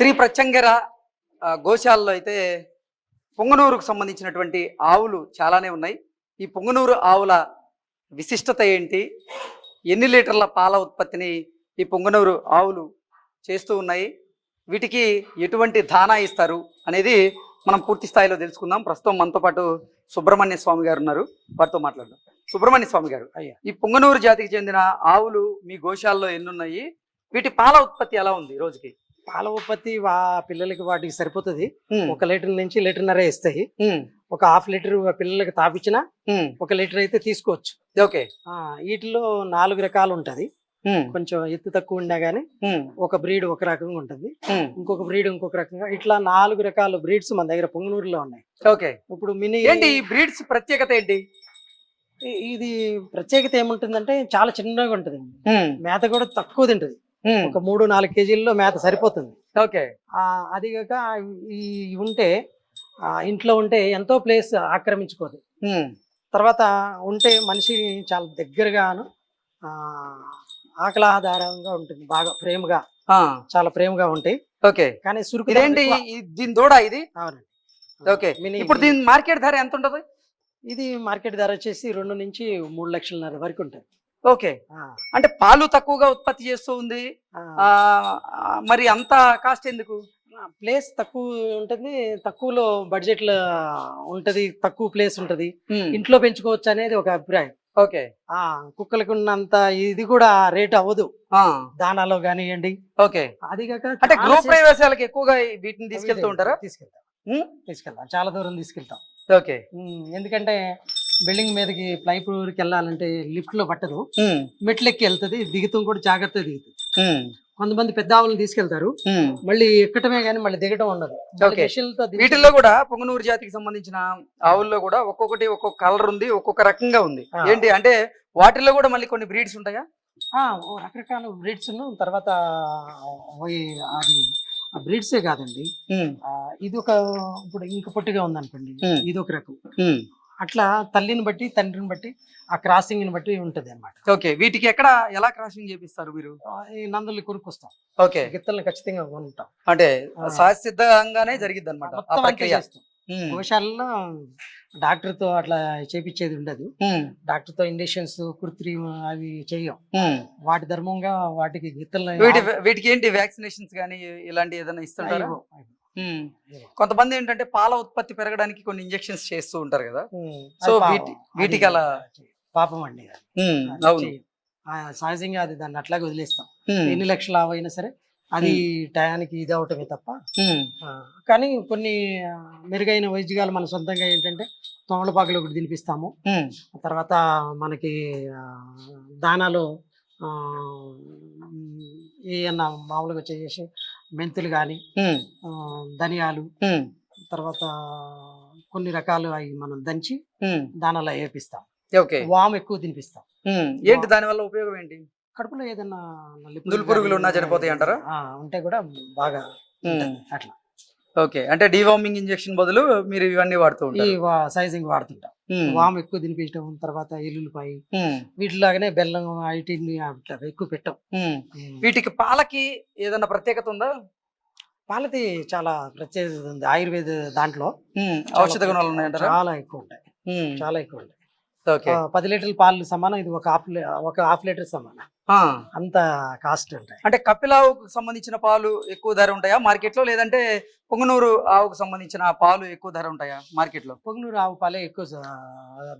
శ్రీ ప్రత్యంగర గోశాలలో అయితే పొంగనూరుకు సంబంధించినటువంటి ఆవులు చాలానే ఉన్నాయి. ఈ పొంగనూరు ఆవుల విశిష్టత ఏంటి? ఎన్ని లీటర్ల పాల ఉత్పత్తిని ఈ పొంగనూరు ఆవులు చేస్తూ ఉన్నాయి? వీటికి ఎటువంటి దానా ఇస్తారు అనేది మనం పూర్తి స్థాయిలో తెలుసుకుందాం. ప్రస్తుతం మనతో పాటు సుబ్రహ్మణ్య స్వామి గారు ఉన్నారు. వారితో మాట్లాడదాం. సుబ్రహ్మణ్య స్వామి గారు అయ్యా. ఈ పొంగనూరు జాతికి చెందిన ఆవులు మీ గోశాలలో ఎన్ని ఉన్నాయి వీటి పాల ఉత్పత్తి ఎలా ఉంది రోజుకి? పాల ఉత్పత్తి వా పిల్లలకి వాటికి సరిపోతుంది. ఒక లీటర్ నుంచి లీటర్న్నర ఇస్తాయి ఒక హాఫ్ లీటర్ పిల్లలకి తాపించినా ఒక లీటర్ అయితే తీసుకోవచ్చు. ఓకే. వీటిలో నాలుగు రకాలు ఉంటది. కొంచెం ఎత్తు తక్కువ ఉన్నా గానీ ఒక బ్రీడ్ ఒక రకంగా ఉంటుంది. ఇంకొక బ్రీడ్ ఇంకొక రకంగా ఇట్లా నాలుగు రకాల బ్రీడ్స్ మన దగ్గర పొంగనూరులో ఉన్నాయి. ఓకే. ఇప్పుడు మినీ ఏంటి ఈ బ్రీడ్స్ ప్రత్యేకత ఏంటి? ఇది ప్రత్యేకత ఏముంటుందంటే చాలా చిన్నగా ఉంటుంది. మేత కూడా తక్కువ తింటది. ఒక మూడు నాలుగు కేజీల్లో మేత సరిపోతుంది. ఓకే. అది కాక ఈ ఉంటే ఆ, ఇంట్లో ఉంటే ఎంతో ప్లేస్ ఆక్రమించుకోదు. తర్వాత ఉంటే మనిషి చాలా దగ్గరగాను ఆ, ఆహ్లాదకరంగా ఉంటుంది బాగా ప్రేమగా. చాలా ప్రేమగా ఉంటాయి. ఓకే. కానీ సురుకు ఇదేంటి దీని దూడ ఇది? అవునండి. ఓకే. ఇప్పుడు దీని మార్కెట్ ధర ఎంత ఉంటది ఇది మార్కెట్ ధర వచ్చేసి రెండు నుంచి మూడు లక్షలన్నర వరకు ఉంటుంది. ఓకే. అంటే పాలు తక్కువగా ఉత్పత్తి చేస్తూ ఉంది. మరి అంత కాస్ట్ ఎందుకు? ప్లేస్ తక్కువ ఉంటుంది. తక్కువలో బడ్జెట్లో ఉంటది. తక్కువ ప్లేస్ ఉంటది. ఇంట్లో పెంచుకోవచ్చు అనేది ఒక అభిప్రాయం. ఓకే. ఆ కుక్కలకు ఉన్నంత ఇది కూడా రేట్ అవ్వదు. దానాలో కానివ్వండి. ఓకే. అది కాక అంటే గృహ సేపు- ప్రవేశాలకు ఎక్కువగా వీటిని తీసుకెళ్తూ ఉంటారా? తీసుకెళ్తాం. తీసుకెళ్తాం. చాలా దూరం తీసుకెళ్తాం. ఓకే. ఎందుకంటే బిల్డింగ్ మీదకి ఫ్లైఫ్లోర్కి వెళ్ళాలంటే లిఫ్ట్లో పట్టదు. మెట్లెక్కి వెళ్తది దిగుతాం కూడా జాగ్రత్తగా దిగుతుంది. కొంతమంది పెద్ద ఆవులను తీసుకెళ్తారు. మళ్ళీ ఎక్కటమే కానీ మళ్ళీ దిగటం ఉండదు. వీటిల్లో కూడా పొంగనూరు జాతికి సంబంధించిన ఆవుల్లో కూడా ఒక్కొక్కటి ఒక్కొక్క కలర్ ఉంది ఒక్కొక్క రకంగా ఉంది. ఏంటి అంటే వాటిల్లో కూడా మళ్ళీ కొన్ని బ్రీడ్స్ ఉంటాయా? రకరకాల బ్రీడ్స్ తర్వాత అది బ్రీడ్సే కాదండి. ఇది ఒక ఇప్పుడు ఇంక పొట్టిగా ఉందనుకోండి. ఇది ఒక రకం. అట్లా తల్లిని బట్టి తండ్రిని బట్టి ఆ క్రాసింగ్ని బట్టి ఉంటది అనమాట ఓకే వీటికి ఎక్కడ ఎలా క్రాసింగ్ చేపిస్తారు మీరు? ఈ నందుల్ని కొనుక్కొస్తాం. ఓకే. గిత్తల్ని ఖచ్చితంగా కొనుక్కుంటాం. అంటే. సహసిద్ధంగానే జరిగిద్ది అనమాట. గోశాలలో డాక్టర్తో అట్లా చేపించేది ఉండదు. డాక్టర్తో ఇంజక్షన్స్ కృత్రిమ అవి చెయ్యం ఉమ్. వాటి ధర్మంగా వాటికి గిత్తల్ని వీటి వీటికి ఏంటి వ్యాక్సినేషన్స్ కానీ ఇలాంటి ఏదైనా ఇస్తుంటారా. కొంతమంది ఏంటంటే పాల ఉత్పత్తి పెరగడానికి కొన్ని ఇంజెక్షన్స్ చేస్తూ ఉంటారు కదా. సో. వీటి- వీటికి అలా- పాపం అండి అవును. సహజంగా అది దాన్ని అట్లాగే వదిలేస్తాం. ఎన్ని లక్షల అయినా సరే అది టయానికి ఇది అవటమే తప్ప కానీ కొన్ని మెరుగైన వైద్యాలు మన సొంతంగా ఏంటంటే తోమలపాకులు ఒకటి తినిపిస్తాము. తర్వాత మనకి దానాలో ఏమన్నా మామూలుగా వచ్చేసి మెంతులు కానీ ధనియాలు తర్వాత కొన్ని రకాలు అవి మనం దంచి. దానాలో వేపిస్తాం. ఓకే. వాము ఎక్కువ తినిపిస్తాం. ఏంటి దాని వల్ల ఉపయోగం ఏంటి? కడుపులో నులి పురుగులు ఉన్నా చనిపోతాయి అంటారా? ఉంటే కూడా బాగా. అట్లా. ఓకే. అంటే డివార్మింగ్ ఇంజెక్షన్ బదులు మీరు ఇవన్నీ వాడుతూ ఉంటారు. సైజింగ్ వాడుతుంటాం. వాము ఎక్కువ తినిపించడం తర్వాత ఎల్లుల్లిపాయ. వీటిలాగానే బెల్లం ఐటీని ఎక్కువ పెట్టాం. వీటికి పాలకి ఏదైనా ప్రత్యేకత ఉందా? పాలది చాలా ప్రత్యేకత ఉంది. ఆయుర్వేద దాంట్లో ఔషధ గుణాలు ఉన్నాయంటారా? చాలా ఎక్కువ ఉంటాయి. చాలా ఎక్కువ ఉంటాయి. పది లీటర్ల పాలు సమానం ఇది ఒక హాఫ్ ఒక హాఫ్ లీటర్ సమానం. అంత కాస్ట్ ఉంటాయి. అంటే కపిలావుకు సంబంధించిన పాలు ఎక్కువ ధర ఉంటాయా? మార్కెట్లో లేదంటే పొంగనూరు ఆవుకు సంబంధించిన పాలు ఎక్కువ ధర ఉంటాయా మార్కెట్లో పొంగునూరు ఆవు పాలే ఎక్కువ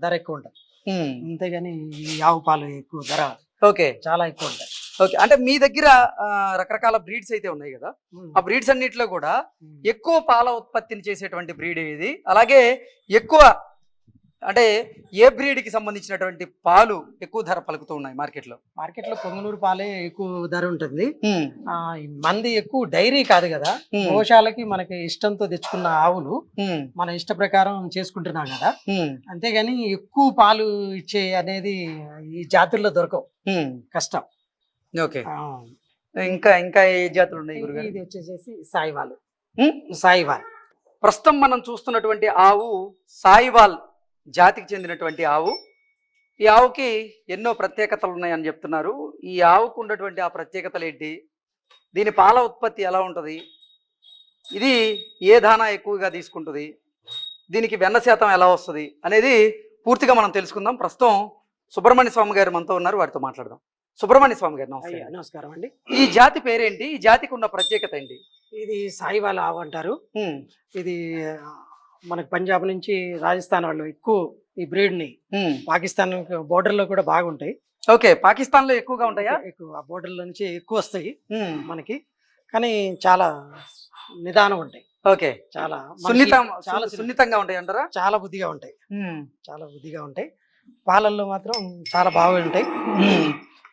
ధర ఎక్కువ ఉంటుంది ఉమ్, అంతేగాని ఈ ఆవు పాలు ఎక్కువ ధర ఓకే. చాలా ఎక్కువ ఉంటాయి. ఓకే. అంటే మీ దగ్గర రకరకాల బ్రీడ్స్ అయితే ఉన్నాయి కదా? ఆ బ్రీడ్స్ అన్నిటిలో కూడా ఎక్కువ పాల ఉత్పత్తిని చేసేటువంటి బ్రీడ్ ఇది అలాగే ఎక్కువ అంటే ఏ breed కి సంబంధించినటువంటి పాలు ఎక్కువ ధర పలుకుతూ ఉన్నాయి మార్కెట్లో మార్కెట్లో పొంగునూరు పాలే ఎక్కువ ధర ఉంటుంది. మంది ఎక్కువ డైరీ కాదు కదా. గోశాలకి మనకి ఇష్టంతో తెచ్చుకున్న ఆవులు మన ఇష్ట ప్రకారం చేసుకుంటున్నాం కదా. అంతేగాని ఎక్కువ పాలు ఇచ్చే అనేది ఈ జాతుల్లో దొరకవు. కష్టం. ఓకే. ఇంకా ఇంకా ఏ జాతులు ఉన్నాయి గురుగారు? ఇది వచ్చేసేసి సాయివాల్. సాయివాల్. ప్రస్తుతం మనం చూస్తున్నటువంటి ఆవు సాయివాల్. జాతికి చెందినటువంటి ఆవు. ఈ ఆవుకి ఎన్నో ప్రత్యేకతలు ఉన్నాయని చెప్తున్నారు. ఈ ఆవుకు ఉన్నటువంటి ఆ ప్రత్యేకతలు ఏంటి? దీని పాల ఉత్పత్తి ఎలా ఉంటుంది? ఇది ఏ దానా ఎక్కువగా తీసుకుంటుంది? దీనికి వెన్న శాతం ఎలా వస్తుంది? అనేది పూర్తిగా మనం తెలుసుకుందాం. ప్రస్తుతం సుబ్రహ్మణ్య స్వామి గారు మనతో ఉన్నారు. వారితో మాట్లాడదాం. సుబ్రహ్మణ్య స్వామి గారు అయ్యా నమస్కారం అండి. ఈ జాతి పేరేంటి? ఈ జాతికి ఉన్న ప్రత్యేకత ఏంటి? ఇది సాయివాల ఆవు అంటారు. ఇది మనకు పంజాబ్ నుంచి రాజస్థాన్ వాళ్ళు ఎక్కువ ఈ బ్రీడ్ని. పాకిస్తాన్ బోర్డర్లో కూడా బాగుంటాయి. ఓకే పాకిస్తాన్లో ఎక్కువగా ఉంటాయా? ఎక్కువ. ఆ బోర్డర్లో నుంచి ఎక్కువ వస్తాయి మనకి. కానీ చాలా నిదానం ఉంటాయి. ఓకే. చాలా సున్నితం చాలా సున్నితంగా ఉంటాయి అంటారా? చాలా బుద్ధిగా ఉంటాయి. చాలా బుద్ధిగా ఉంటాయి. పాలల్లో మాత్రం చాలా బాగా ఉంటాయి.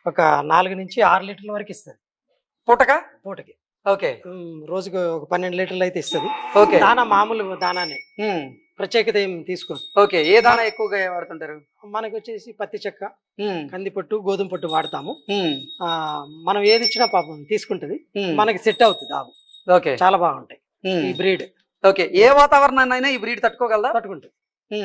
ఒక నాలుగు నుంచి ఆరు లీటర్ల వరకు ఇస్తుంది పూటక? పూటకి. ఓకే. రోజుకు ఒక పన్నెండు లీటర్లు అయితే ఇస్తుంది. ఓకే. దానా మామూలు దానానే. ప్రత్యేకత ఏం తీసుకోదు ఓకే. ఏ దానా ఎక్కువగా వాడుతుంటారు? మనకు వచ్చేసి పత్తి చెక్క కందిపట్టు గోధుమ పట్టు వాడతాము. మనం ఏది ఇచ్చినా పాపం తీసుకుంటది. మనకి సెట్ అవుతుంది ఆవు. ఓకే. చాలా బాగుంటాయి. ఈ బ్రీడ్. ఓకే. ఏ వాతావరణాన్నైనా ఈ బ్రీడ్ తట్టుకోగలదా? తట్టుకుంటుంది.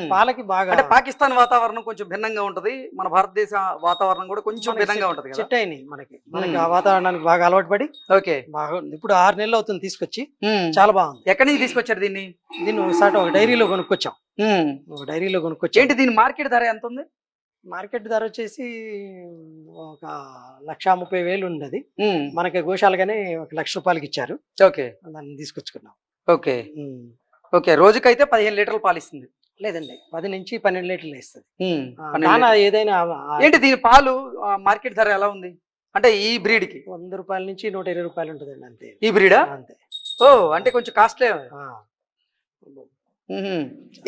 పాలకి బాగా అంటే పాకిస్తాన్ వాతావరణం కొంచెం భిన్నంగా ఉంటది. మన భారతదేశ వాతావరణం కూడా కొంచెం భిన్నంగా ఉంటది సెట్ అయినాయి మనకి. మనకి. ఆ వాతావరణానికి బాగా అలవాటు పడి ఓకే బాగుంది ఇప్పుడు ఆరు నెలలు అవుతుంది తీసుకొచ్చి. చాలా బాగుంది. ఎక్కడి నుంచి తీసుకొచ్చారు దీన్ని? దీన్ని ఒకసారి ఒక డైరీలో కొనుక్కొచ్చాం. ఒక డైరీలో కొనుక్కొచ్చాం. ఏంటి దీని మార్కెట్ ధర ఎంత ఉంది? మార్కెట్ ధర వచ్చేసి ఒక లక్ష ముప్పై వేలు ఉండదు. ఉమ్. మనకి గోశాలగానే ఒక లక్ష రూపాయలకి ఇచ్చారు. ఓకే. దాన్ని తీసుకొచ్చుకున్నాం. ఓకే. ఓకే. రోజుకైతే పదిహేను లీటర్లు పాలిస్తుంది లేదండి. పది నుంచి పన్నెండు లీటర్లు ఇస్తుంది. ఏదైనా ఏంటి దీని పాలు మార్కెట్ ధర ఎలా ఉంది? అంటే ఈ బ్రీడ్కి వంద రూపాయల నుంచి నూట ఇరవై రూపాయలు ఉంటుందండి అంతే. ఈ బ్రీడా? అంతే. ఓ అంటే కొంచెం కాస్ట్లీ.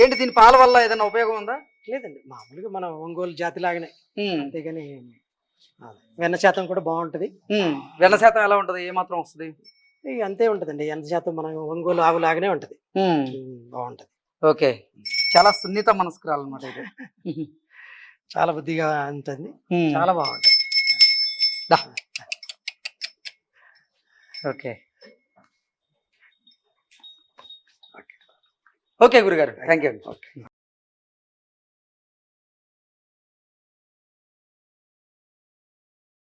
ఏంటి దీని పాల వల్ల ఏదైనా ఉపయోగం ఉందా? లేదండి. మామూలుగా మన ఒంగోలు జాతి లాగానే. అంతేగాని వెన్న శాతం కూడా బాగుంటది. వెన్న శాతం ఎలా ఉంటది? ఏ మాత్రం వస్తుంది? అంతే ఉంటదండి. ఎంత శాతం మన ఒంగోలు ఆవు లాగానే ఉంటది. బాగుంటది. ఓకే. చాలా సున్నిత మనస్కురాలు అనమాట ఇది. చాలా బుద్ధిగా ఉంటుంది. చాలా బాగుంటది. ఓకే. ఓకే. గురుగారు. Thank you